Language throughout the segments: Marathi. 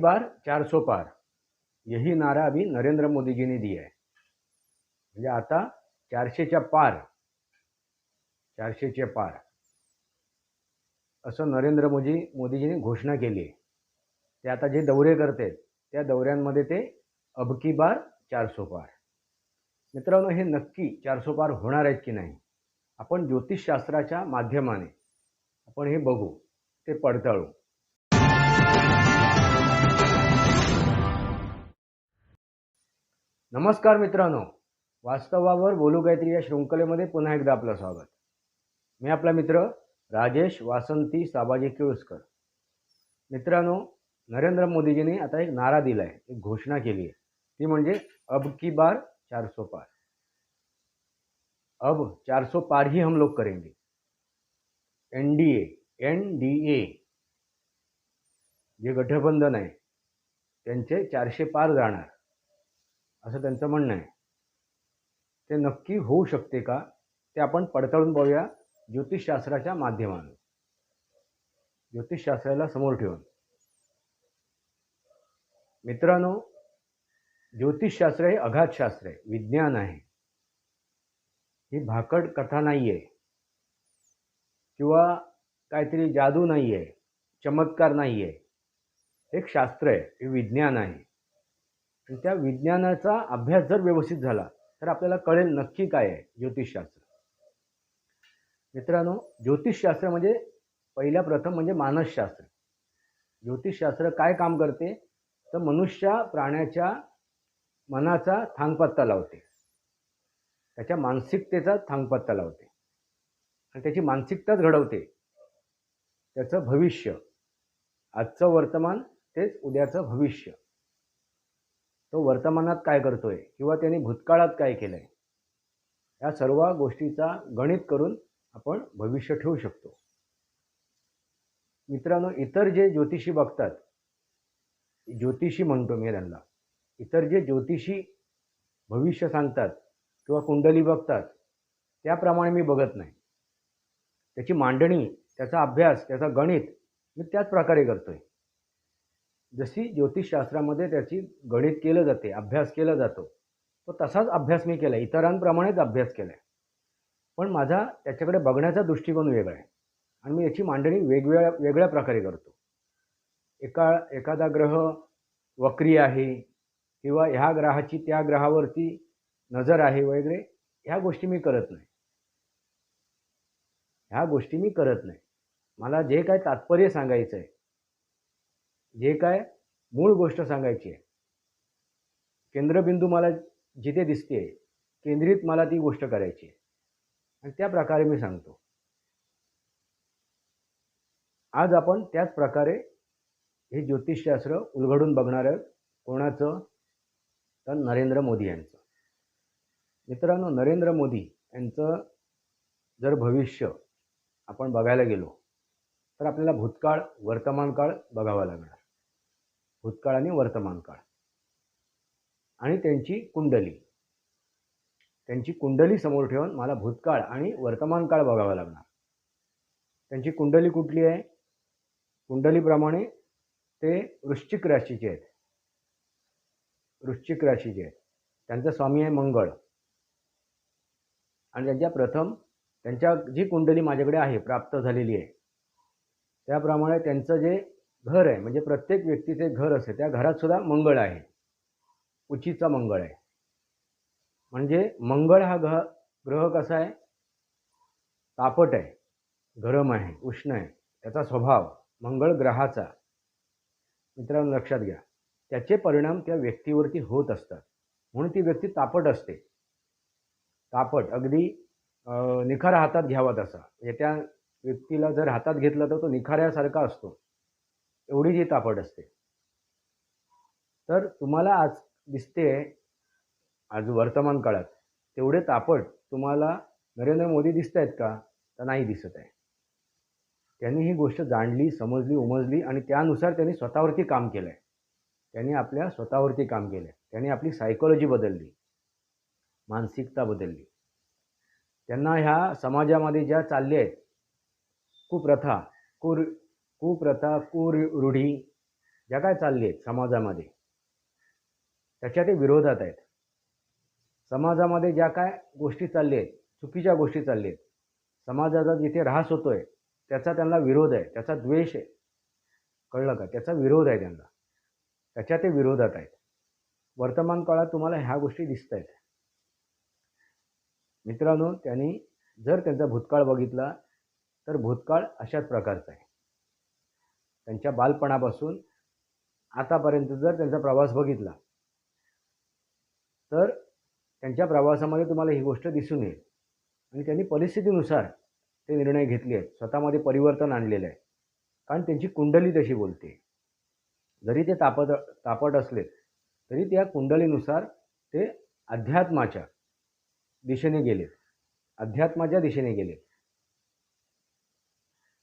बार चार सौ पार. यही नारा अभी नरेंद्र मोदी जी ने दिया है. म्हणजे आता चारशेच्या पार चारशेच्या पार. असं नरेंद्र मोदी मोदीजींनी घोषणा केली आहे. ते आता जे दौरे करते त्या दौऱ्यांमध्ये ते अबकी बार चारसो पार. मित्रांनो हे नक्की चारसो पार होणार आहेत की नाही? आपण ज्योतिषशास्त्राच्या माध्यमाने आपण हे बघू ते पडताळू. नमस्कार मित्रांनो. वास्तवावर बोलू गायत्री या शृंखलेमध्ये पुन्हा एकदा आपलं स्वागत. मी आपला मित्र राजेश वासंती साबाजी केळुसकर. मित्रांनो नरेंद्र मोदीजींनी आता एक नारा दिला आहे एक घोषणा केली आहे. ती म्हणजे अब की बार चार सो पार. अब चार सो पार ही हम लोग करेंगे. N D A N D A. जे गठबंधन आहे त्यांचे चारशे पार जाणार. असं त्यांचं म्हणणं आहे. ते नक्की होऊ शकते का ते आपण पडताळून पाहूया ज्योतिषशास्त्राच्या माध्यमानं ज्योतिषशास्त्राला समोर ठेवून. मित्रांनो ज्योतिषशास्त्र हे अगाध शास्त्र आहे विज्ञान आहे. ही भाकड कथा नाही आहे किंवा काहीतरी जादू नाही आहे चमत्कार नाही आहे एक शास्त्र आहे हे विज्ञान आहे. त्या विज्ञानाचा अभ्यास जर व्यवस्थित झाला तर आपल्याला कळेल नक्की काय आहे ज्योतिषशास्त्र. मित्रांनो ज्योतिषशास्त्र म्हणजे पहिल्या प्रथम म्हणजे मानसशास्त्र. ज्योतिषशास्त्र काय काम करते? तर मनुष्य प्राण्याच्या मनाचा थांगपत्ता लावते. त्याच्या मानसिकतेचा थांगपत्ता लावते. आणि त्याची मानसिकताच घडवते. त्याचं भविष्य. आजचं वर्तमान तेच उद्याचं भविष्य. तो वर्तमानात काय करतोय किंवा त्याने भूतकाळात काय केलं आहे या सर्व गोष्टीचा गणित करून आपण भविष्य ठेवू शकतो. मित्रांनो इतर जे ज्योतिषी बघतात ज्योतिषी म्हणतो मी त्यांना इतर जे ज्योतिषी भविष्य सांगतात किंवा कुंडली बघतात त्याप्रमाणे मी बघत नाही. त्याची मांडणी त्याचा अभ्यास त्याचा गणित मी त्याच प्रकारे करतोय. जशी ज्योतिषशास्त्रामध्ये त्याची गणित केलं जाते अभ्यास केला जातो तो तसाच अभ्यास मी केला इतरांप्रमाणेच अभ्यास केला आहे पण माझा त्याच्याकडे बघण्याचा दृष्टिकोन वेगळा आहे आणि मी याची मांडणी वेगवेगळ्या वेगळ्या प्रकारे करतो. एका एखादा ग्रह वक्री आहे किंवा ह्या ग्रहाची त्या ग्रहावरती नजर आहे वगैरे ह्या गोष्टी मी करत नाही. ह्या गोष्टी मी करत नाही. मला जे काय तात्पर्य सांगायचं आहे जे काय मूळ गोष्ट सांगायची आहे. केंद्रबिंदू मला जिथे दिसते केंद्रित मला ती गोष्ट करायची आहे. आणि त्या प्रकारे मी सांगतो. आज आपण त्याच प्रकारे हे ज्योतिषशास्त्र उलगडून बघणार आहोत. कोणाचं? तर नरेंद्र मोदी यांचं. मित्रांनो नरेंद्र मोदी यांचं जर भविष्य आपण बघायला गेलो तर आपल्याला भूतकाळ वर्तमान काळ बघावा लागणार. भूतकाळ आणि वर्तमान काळ आणि त्यांची कुंडली. त्यांची कुंडली समोर ठेवून मला भूतकाळ आणि वर्तमान काळ बघावा लागणार. त्यांची कुंडली कुठली आहे? कुंडलीप्रमाणे ते वृश्चिक राशीचे आहेत. वृश्चिक राशीचे आहेत. त्यांचा स्वामी आहे मंगळ. आणि त्यांच्या प्रथम त्यांच्या जी कुंडली माझ्याकडे आहे प्राप्त झालेली आहे त्याप्रमाणे त्यांचं जे घर आहे. म्हणजे प्रत्येक व्यक्तीचे घर असते. त्या घरात सुद्धा मंगळ आहे. उचीचा मंगळ आहे. म्हणजे मंगळ हा ग्रह ग्रह कसा आहे? तापट आहे. गरम आहे. उष्ण आहे. त्याचा स्वभाव मंगळ ग्रहाचा. मित्रांनो लक्षात घ्या. त्याचे परिणाम त्या व्यक्तीवरती होत असतात. म्हणून ती व्यक्ती तापट असते. तापट. अगदी निखारा हातात घ्यावा तसा. म्हणजे त्या व्यक्तीला जर हातात घेतलं तर तो निखाऱ्यासारखा असतो. एवढी जी तापट असते. तर तुम्हाला आज दिसते आज वर्तमान काळात तेवढे तापट तुम्हाला नरेंद्र मोदी दिसत आहेत का? तर नाही दिसत आहे. त्यांनी ही गोष्ट जाणली समजली उमजली आणि त्यानुसार त्यांनी स्वतःवरती काम केलं आहे त्यांनी आपल्या स्वतःवरती काम केलं आहे त्यांनी आपली सायकोलॉजी बदलली. मानसिकता बदलली. त्यांना ह्या समाजामध्ये ज्या चालल्या आहेत कुप्रथा कुर कुप्रथा कुरूढी ज्या काय चालली आहेत समाजामध्ये त्याच्या ते विरोधात आहेत. समाजामध्ये ज्या काय गोष्टी चालल्या आहेत चुकीच्या गोष्टी चालल्या आहेत समाजाचा जिथे ऱ्हास होतोय त्याचा त्यांना विरोध आहे त्याचा द्वेष आहे. कळलं का? त्याचा विरोध आहे त्यांना त्याच्या ते विरोधात आहेत. वर्तमान काळात तुम्हाला ह्या गोष्टी दिसत आहेत. मित्रांनो त्यांनी जर त्यांचा भूतकाळ बघितला तर भूतकाळ अशाच प्रकारचा आहे. त्यांच्या बालपणापासून आतापर्यंत जर त्यांचा प्रवास बघितला तर त्यांच्या प्रवासामध्ये तुम्हाला ही गोष्ट दिसून येईल. आणि त्यांनी परिस्थितीनुसार ते निर्णय घेतले आहेत. स्वतःमध्ये परिवर्तन आणलेलं आहे. कारण त्यांची कुंडली तशी बोलते. जरी ते तापत तापट असले तरी त्या कुंडलीनुसार ते अध्यात्माच्या दिशेने गेलेत अध्यात्माच्या दिशेने गेले.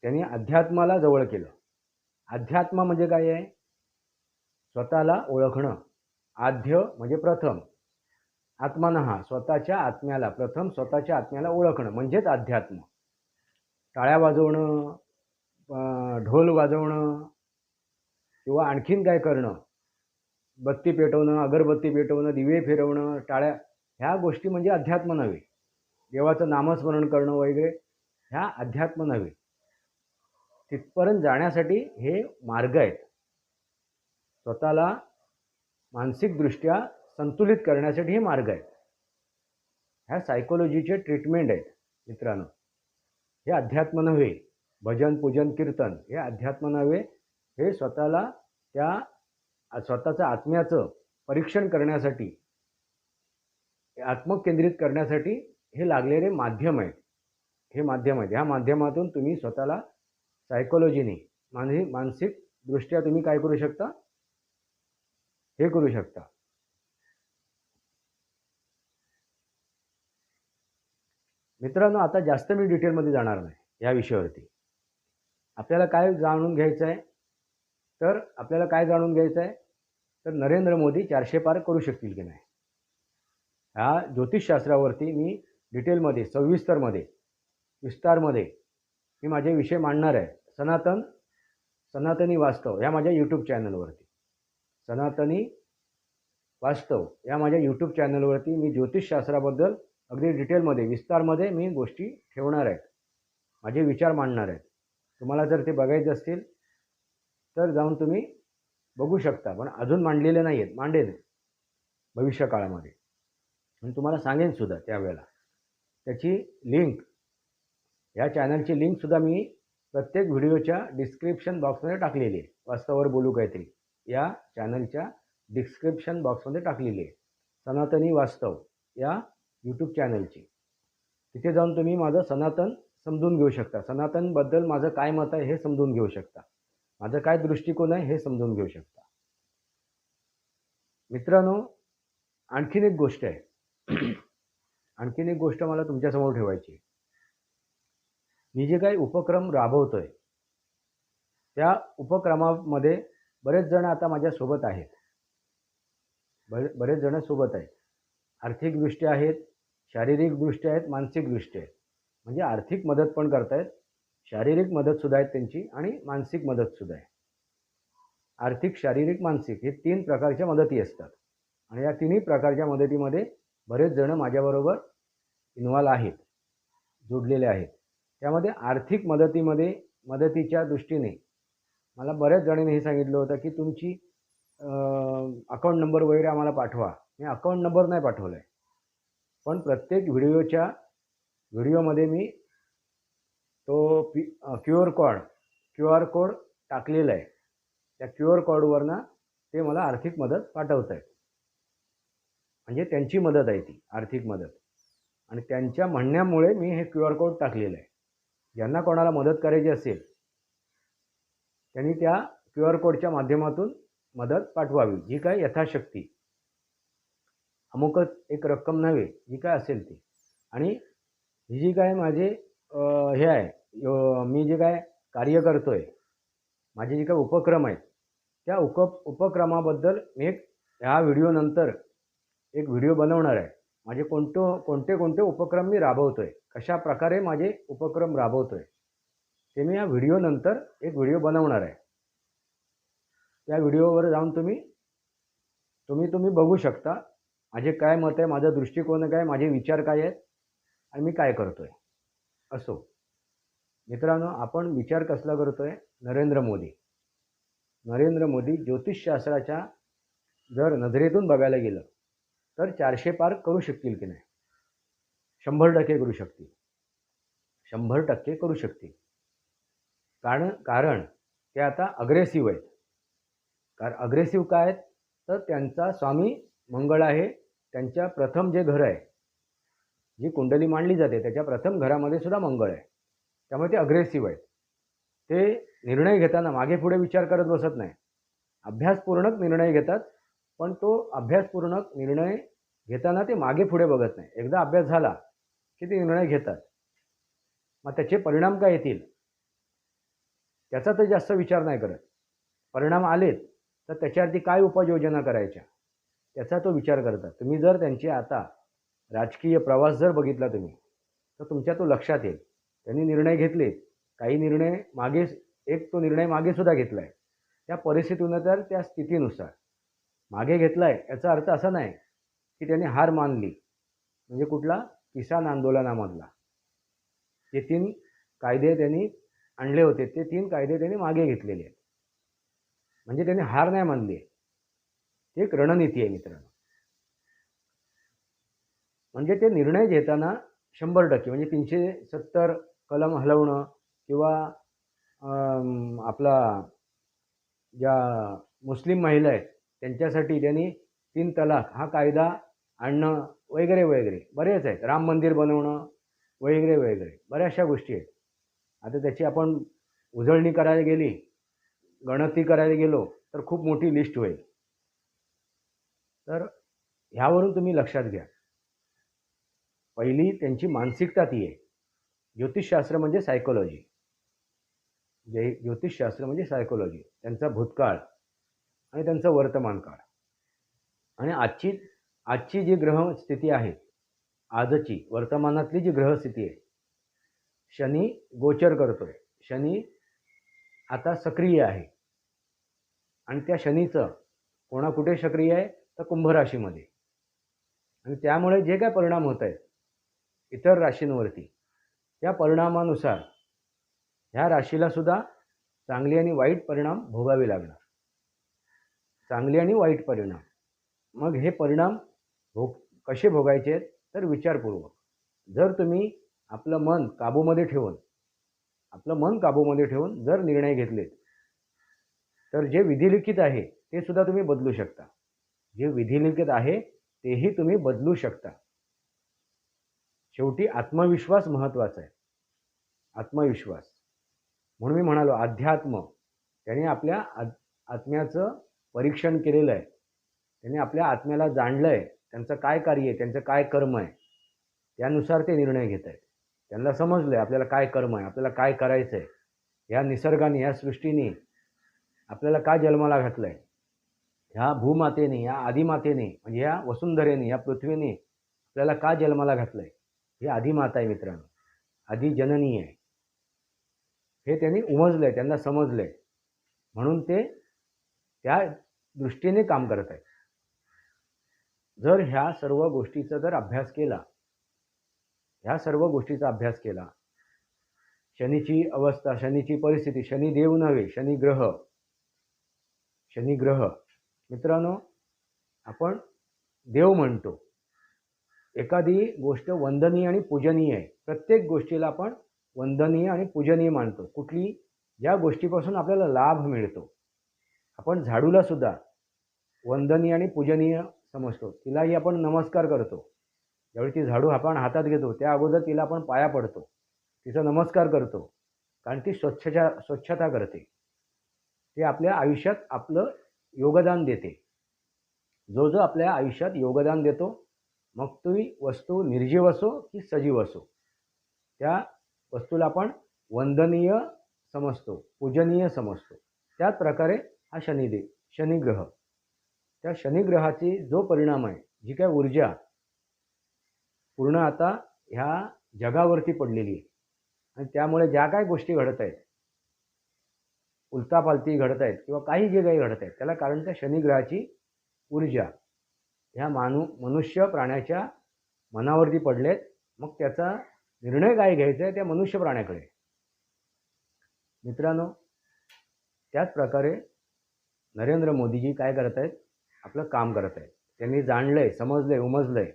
त्यांनी अध्यात्माला जवळ केलं. अध्यात्म म्हणजे काय आहे? स्वतःला ओळखणं. आद्य म्हणजे प्रथम. आत्मानं स्वतःच्या आत्म्याला प्रथम स्वतःच्या आत्म्याला ओळखणं म्हणजेच अध्यात्म. टाळ्या वाजवणं ढोल वाजवणं किंवा आणखीन काय करणं? बत्ती पेटवणं अगरबत्ती पेटवणं दिवे फिरवणं टाळ्या ह्या गोष्टी म्हणजे अध्यात्म नव्हे. देवाचं नामस्मरण करणं वगैरे ह्या अध्यात्म नव्हे. तिथपर्यंत जाण्यासाठी हे मार्ग आहेत. स्वतःला मानसिकदृष्ट्या संतुलित करण्यासाठी हे मार्ग आहेत. ह्या सायकोलॉजीचे ट्रीटमेंट आहेत मित्रांनो. हे अध्यात्म नव्हे भजन पूजन कीर्तन हे अध्यात्म नव्हे हे स्वतःला त्या स्वतःचं आत्म्याचं परीक्षण करण्यासाठी आत्मकेंद्रित करण्यासाठी हे लागलेले माध्यम आहेत. हे माध्यम आहेत. ह्या माध्यमातून तुम्ही स्वतःला सायकोलॉजीने मानसिक मानसिकदृष्ट्या तुम्ही काय करू शकता? हे करू शकता. मित्रांनो आता जास्त मी डिटेलमध्ये जाणार नाही या विषयावरती. आपल्याला काय जाणून घ्यायचं आहे तर आपल्याला काय जाणून घ्यायचं आहे तर नरेंद्र मोदी चारशे पार करू शकतील की नाही? ह्या ज्योतिषशास्त्रावरती मी डिटेलमध्ये सविस्तरमध्ये विस्तारमध्ये मी माझे विषय मांडणार आहे. सनातन सनातनी वास्तव या माझ्या यूट्यूब चॅनलवरती सनातनी वास्तव या माझ्या यूट्यूब चॅनलवरती मी ज्योतिषशास्त्राबद्दल अगदी डिटेलमध्ये विस्तारमध्ये मी गोष्टी ठेवणार आहेत माझे विचार मांडणार आहेत तुम्हाला जर ते बघायचे असतील तर जाऊन तुम्ही बघू शकता पण अजून मांडलेले नाही आहेत मांडेन. भविष्यकाळामध्ये. आणि तुम्हाला सांगेन सुद्धा त्यावेळेला. त्याची लिंक या चॅनलची लिंकसुद्धा मी प्रत्येक व्हिडिओच्या डिस्क्रिप्शन बॉक्समध्ये टाकलेली आहे. वास्तवावर बोलू काहीतरी. या चॅनलच्या डिस्क्रिप्शन बॉक्समध्ये टाकलेली आहे. सनातनी वास्तव या यूट्यूब चॅनलची तिथे जाऊन तुम्ही माझं सनातन समजून घेऊ शकता. सनातनबद्दल माझं काय मत आहे हे समजून घेऊ शकता. माझं काय दृष्टिकोन आहे हे समजून घेऊ शकता. मित्रांनो आणखीन एक गोष्ट आहे. आणखीन एक गोष्ट मला तुमच्यासमोर ठेवायची आहे. मी जे काही उपक्रम राबवतोय त्या उपक्रमामध्ये बरेच जण आता माझ्यासोबत आहेत. बरे बरेच जण सोबत आहेत. आर्थिकदृष्ट्या आहेत शारीरिकदृष्ट्या आहेत मानसिकदृष्ट्या आहेत. म्हणजे आर्थिक मदत पण करतायत शारीरिक मदतसुद्धा आहेत त्यांची आणि मानसिक मदतसुद्धा आहे. आर्थिक शारीरिक मानसिक हे तीन प्रकारच्या मदती असतात. आणि या तिन्ही प्रकारच्या मदतीमध्ये बरेच जण माझ्याबरोबर इन्व्हॉल्व आहेत जोडलेले आहेत. त्यामध्ये आर्थिक मदतीमध्ये मदतीच्या दृष्टीने. मला बऱ्याच जणांनी हे सांगितलं होतं की तुमची अकाउंट नंबर वगैरे आम्हाला पाठवा. मी अकाउंट नंबर नाही पाठवला आहे पण प्रत्येक व्हिडिओच्या व्हिडिओमध्ये मी तो P Q R code Q R code टाकलेला आहे. त्या क्यू आर कोडवरनं ते मला आर्थिक मदत पाठवत आहेत. म्हणजे त्यांची मदत आहे ती आर्थिक मदत. आणि त्यांच्या म्हणण्यामुळे मी हे क्यू आर कोड टाकलेलं आहे. ज्यांना कोणाला मदत करायची असेल त्यांनी त्या क्यू आर कोडच्या माध्यमातून मदत पाठवावी जी काय यथाशक्ती. अमुकच एक रक्कम नव्हे जी काय असेल ती. आणि ही जी काय माझे हे आहे मी जे काय कार्य करतो आहे माझे जे काय उपक्रम आहेत त्या उप उपक्रमाबद्दल मी एक ह्या व्हिडिओनंतर एक व्हिडिओ बनवणार आहे. माझे कोणतं कोणते कोणते उपक्रम मी राबवतो आहे कशा प्रकारे माझे उपक्रम राबवतो आहे ते मी या व्हिडिओनंतर एक व्हिडिओ बनवणार आहे. त्या व्हिडिओवर जाऊन तुम्ही तुम्ही तुम्ही बघू शकता माझे काय मत आहे माझा दृष्टिकोन काय माझे विचार काय आहेत आणि मी काय करतो आहे असो. मित्रांनो आपण विचार कसला करतो आहे नरेंद्र मोदी. नरेंद्र मोदी ज्योतिषशास्त्राच्या जर नजरेतून बघायला गेलं तर चारशे पार करू शकतील की नाही? शंभर टक्के करू शकतील. शंभर टक्के करू शकतील. कारण कारण ते आता अग्रेसिव्ह आहेत. कारण अग्रेसिव्ह काय आहेत? तर त्यांचा स्वामी मंगळ आहे. त्यांच्या प्रथम जे घर आहे जी कुंडली मांडली जाते त्याच्या प्रथम घरामध्ये सुद्धा मंगळ आहे. त्यामुळे ते अग्रेसिव्ह आहेत. ते निर्णय घेताना मागे पुढे विचार करत बसत नाही. अभ्यासपूर्णक निर्णय घेतात. पण तो अभ्यासपूर्णक निर्णय घेताना ते मागे पुढे बघत नाही. एकदा अभ्यास झाला की ते निर्णय घेतात. मग त्याचे परिणाम काय येतील? त्याचा तर जास्त विचार नाही करत. परिणाम आलेत तर त्याच्यावरती काय उपाययोजना करायच्या? त्याचा तो विचार करतात. तुम्ही जर त्यांचे आता राजकीय प्रवास जर बघितला तुम्ही तर तुमच्या तो लक्षात येईल. त्यांनी निर्णय घेतले काही निर्णय मागे एक तो निर्णय मागेसुद्धा घेतला आहे त्या परिस्थितीनुसार त्या स्थितीनुसार. मागे घेतला आहे याचा अर्थ असा नाही की त्यांनी हार मानली. म्हणजे कुठला? किसान आंदोलनामधला. जे तीन कायदे त्यांनी आणले होते ते तीन कायदे त्यांनी मागे घेतलेले आहेत. म्हणजे त्यांनी हार नाही मानली आहे. ती एक रणनीती आहे मित्रांनो. म्हणजे ते निर्णय घेताना शंभर टक्के म्हणजे तीनशे सत्तर कलम हलवणं किंवा आपला ज्या मुस्लिम महिला आहेत त्यांच्यासाठी त्यांनी तीन तलाक हा कायदा आणणं वगैरे वगैरे. बरेच आहेत. राम मंदिर बनवणं वगैरे वगैरे. बऱ्याचशा गोष्टी आहेत. आता त्याची आपण उजळणी करायला गेली गणती करायला गेलो तर खूप मोठी लिस्ट होईल. तर ह्यावरून तुम्ही लक्षात घ्या. पहिली त्यांची मानसिकता ती आहे. ज्योतिषशास्त्र म्हणजे सायकोलॉजी जे ज्योतिषशास्त्र म्हणजे सायकोलॉजी त्यांचा भूतकाळ. आणि त्यांचं वर्तमान काळ. आणि आजची आजची जी ग्रहस्थिती आहे आजची वर्तमानातली जी ग्रहस्थिती आहे शनी गोचर करतोय. शनी आता सक्रिय आहे. आणि त्या शनीचं कोणा कुठे सक्रिय आहे तर कुंभ राशीमध्ये आणि त्यामुळे जे काय परिणाम होत आहेत इतर राशींवरती त्या परिणामानुसार ह्या राशीला सुद्धा चांगली आणि वाईट परिणाम भोगावे लागणार. चांगले आणि वाईट परिणाम. मग हे परिणाम भोग कसे भोगायचे आहेत तर विचारपूर्वक. जर तुम्ही आपलं मन काबूमध्ये ठेवून आपलं मन काबूमध्ये ठेवून जर निर्णय घेतलेत तर जे विधिलिखित आहे ते सुद्धा तुम्ही बदलू शकता. जे विधिलिखित आहे तेही तुम्ही बदलू शकता. शेवटी आत्मविश्वास महत्त्वाचा आहे. आत्मविश्वास. म्हणून मी म्हणालो अध्यात्म त्याने आपल्या आत्म्याचं परीक्षण केलेलं आहे. त्यांनी आपल्या आत्म्याला जाणलं आहे त्यांचं काय कार्य आहे त्यांचं काय कर्म आहे त्यानुसार ते निर्णय घेत आहेत. त्यांना समजलं आहे आपल्याला काय कर्म आहे आपल्याला काय करायचं आहे ह्या निसर्गाने ह्या सृष्टीने आपल्याला का जन्माला घातलं आहे ह्या भूमातेने ह्या आदिमातेने म्हणजे ह्या वसुंधरेने या पृथ्वीने आपल्याला का जन्माला घातलं आहे ही आदिमाता आहे मित्रांनो. आधी जननी आहे. हे त्यांनी उमजलं आहे त्यांना समजलं आहे म्हणून ते त्या दृष्टीने काम करत आहेत. जर ह्या सर्व गोष्टीचा जर अभ्यास केला ह्या सर्व गोष्टीचा अभ्यास केला शनीची अवस्था शनीची परिस्थिती शनी देव नव्हे शनी ग्रह शनी ग्रह मित्रांनो आपण देव म्हणतो. एखादी गोष्ट वंदनीय आणि पूजनीय आहे. प्रत्येक गोष्टीला आपण वंदनीय आणि पूजनीय मानतो. कुठली ज्या गोष्टीपासून आपल्याला लाभ मिळतो. आपण झाडूला सुद्धा वंदनीय आणि पूजनीय समजतो. तिलाही आपण नमस्कार करतो. ज्यावेळी ती झाडू आपण हातात घेतो त्या अगोदर तिला आपण पाया पडतो. तिचा नमस्कार करतो. कारण ती स्वच्छता स्वच्छता करते. ते आपल्या आयुष्यात आपलं योगदान देते. जो जो आपल्या आयुष्यात योगदान देतो मग ती वस्तू निर्जीव असो की सजीव असो त्या वस्तूला आपण वंदनीय समजतो पूजनीय समजतो. त्याच प्रकारे हा शनिदेव शनिग्रह. त्या शनिग्रहाची जो परिणाम आहे जी काय ऊर्जा पूर्ण आता ह्या जगावरती पडलेली आहे. आणि त्यामुळे ज्या काय गोष्टी घडत आहेत उलतापालती घडत आहेत किंवा काही जे काही घडत आहेत त्याला कारण त्या शनिग्रहाची ऊर्जा. ह्या मानू मनुष्य प्राण्याच्या मनावरती पडलेत मग त्याचा निर्णय काय घ्यायचा आहे त्या मनुष्य प्राण्याकडे. मित्रांनो त्याच प्रकारे नरेंद्र मोदीजी काय करत आहेत? आपलं काम करत आहेत. त्यांनी जाणलंय समजलंय उमजलंय.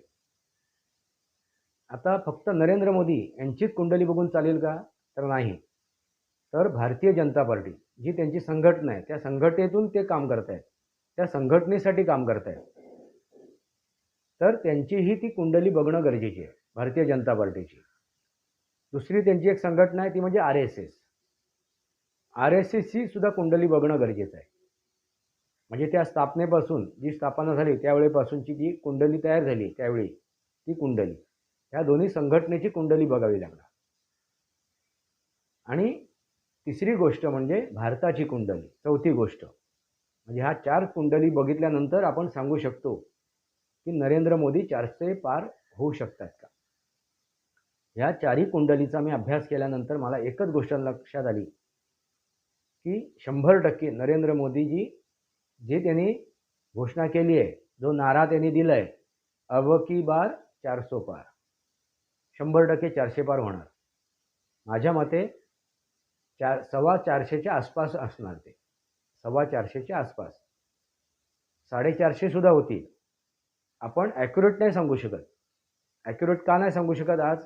आता फक्त नरेंद्र मोदी यांचीच कुंडली बघून चालेल का? तर नाही. तर भारतीय जनता पार्टी जी त्यांची संघटना आहे त्या संघटनेतून ते काम करत आहेत. त्या संघटनेसाठी काम करत आहेत. तर त्यांचीही ती कुंडली बघणं गरजेची आहे भारतीय जनता पार्टीची. दुसरी त्यांची एक संघटना आहे ती म्हणजे R S S. R S एसची सुद्धा कुंडली बघणं गरजेचं आहे. म्हणजे त्या स्थापनेपासून जी स्थापना झाली त्यावेळेपासूनची जी कुंडली तयार झाली त्यावेळी ती कुंडली. ह्या दोन्ही संघटनेची कुंडली बघावी लागणार. आणि तिसरी गोष्ट म्हणजे भारताची कुंडली चौथी गोष्ट. म्हणजे ह्या चार कुंडली बघितल्यानंतर आपण सांगू शकतो की नरेंद्र मोदी चारशे पार होऊ शकतात का? ह्या चारही कुंडलीचा मी अभ्यास केल्यानंतर मला एकच गोष्ट लक्षात आली की शंभर टक्के नरेंद्र मोदीजी जी त्यांनी घोषणा केली आहे जो नारा त्यांनी दिला आहे अब की बार चारसो पार. शंभर टक्के चारशे पार होणार. माझ्या मते चार सव्वा चारशेच्या आसपास असणार ते. सव्वा चारशेच्या आसपास. साडेचारशेसुद्धा होतील. आपण ॲक्युरेट नाही सांगू शकत. ॲक्युरेट का नाही सांगू शकत आज?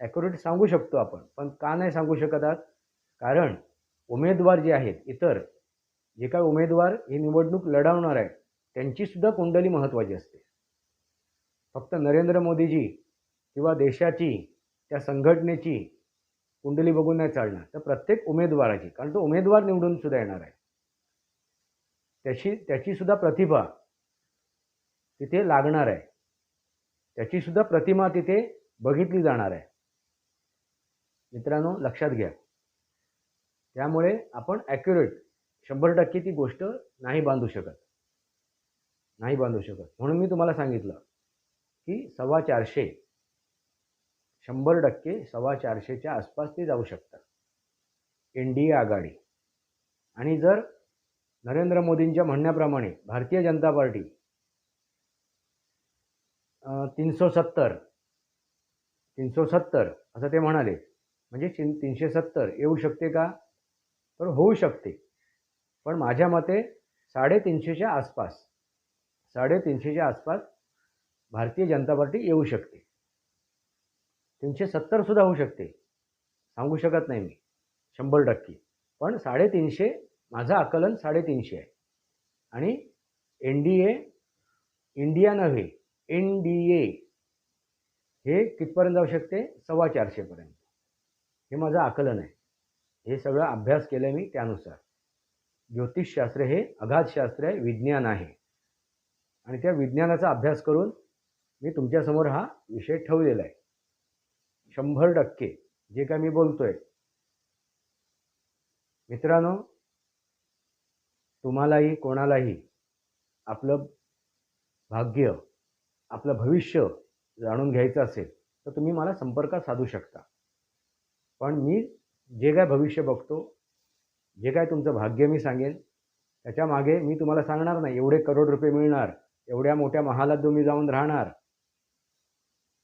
ॲक्युरेट सांगू शकतो आपण पण का नाही सांगू शकत आज? कारण उमेदवार जे आहेत इतर जे काय उमेदवार ही निवडणूक लढवणार आहेत त्यांचीसुद्धा कुंडली महत्त्वाची असते. फक्त नरेंद्र मोदीजी किंवा देशाची त्या संघटनेची कुंडली बघून नाही चालणार. तर प्रत्येक उमेदवाराची कारण तो उमेदवार निवडून सुद्धा येणार आहे. त्याची त्याचीसुद्धा प्रतिभा तिथे लागणार आहे. त्याचीसुद्धा प्रतिमा तिथे बघितली जाणार आहे. मित्रांनो लक्षात घ्या. त्यामुळे आपण ॲक्युरेट शंभर टक्के ती गोष्ट नाही बांधू शकत. नाही बांधू शकत. म्हणून मी तुम्हाला सांगितलं की सव्वा चारशे शंभर टक्के सव्वा चारशेच्या आसपास ते जाऊ शकतात. एन डी ए आघाडी. आणि जर नरेंद्र मोदींच्या म्हणण्याप्रमाणे भारतीय जनता पार्टी तीनशे सत्तर तीनशे सत्तर असं ते म्हणाले म्हणजे तीनशे सत्तर येऊ शकते का? तर होऊ शकते. पण माझ्या मते साडेतीनशेच्या आसपास साडेतीनशेच्या आसपास भारतीय जनता पार्टी येऊ शकते. तीनशे सत्तरसुद्धा होऊ शकते. सांगू शकत नाही मी शंभर टक्के. पण साडेतीनशे माझं आकलन साडेतीनशे आहे. आणि एन डी ए इंडिया नव्हे एन डी ए हे कितपर्यंत जाऊ शकते? सव्वा चारशेपर्यंत हे माझं आकलन आहे. हे सगळं अभ्यास केलं मी त्यानुसार. ज्योतिषशास्त्र हे अगाधशास्त्र आहे विज्ञान आहे. आणि त्या विज्ञानाचा अभ्यास करून मी तुमच्यासमोर हा विषय ठेवलेला आहे. शंभर टक्के जे काय मी बोलतोय. मित्रांनो तुम्हालाही कोणालाही आपलं भाग्य आपलं भविष्य जाणून घ्यायचं असेल तर तुम्ही मला संपर्क साधू शकता. पण मी जे काय भविष्य बघतो जे काय तुमचं भाग्य मी सांगेन त्याच्यामागे मी तुम्हाला सांगणार नाही एवढे करोड रुपये मिळणार एवढ्या मोठ्या महालात तुम्ही जाऊन राहणार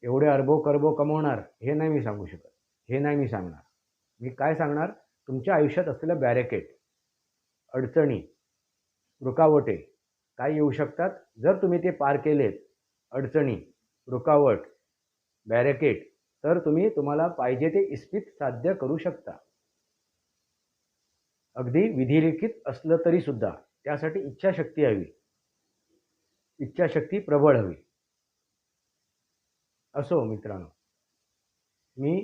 एवढे अरबो करबो कमवणार हे नाही मी सांगू शकत हे नाही मी सांगणार. मी काय सांगणार? तुमच्या आयुष्यात असलेल्या बॅरेकेट अडचणी रुकावटे काय येऊ शकतात? जर तुम्ही ते पार केलेत अडचणी रुकावट बॅरेकेट तर तुम्ही तुम्हाला पाहिजे ते इस्पित साध्य करू शकता. अगदी विधिलिखित असलं तरीसुद्धा त्यासाठी इच्छाशक्ती हवी. इच्छाशक्ती प्रबळ हवी. असो मित्रांनो मी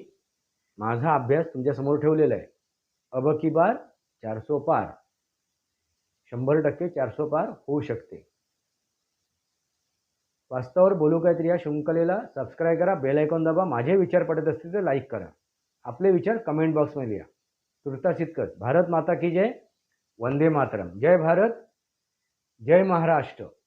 माझा अभ्यास तुमच्यासमोर ठेवलेला आहे. अब की बार चारसो पार. शंभर टक्के चारसो पार होऊ शकते. वास्तवावर बोलू काहीतरी या शृंखलेला सबस्क्राईब करा बेल आयकॉन दाबा. माझे विचार पडत असतील तर लाईक करा. आपले विचार कमेंट बॉक्समध्ये लिहा तुर्तास इतकंच भारत माता की जय. वंदे मातरम. जय भारत. जय महाराष्ट्र.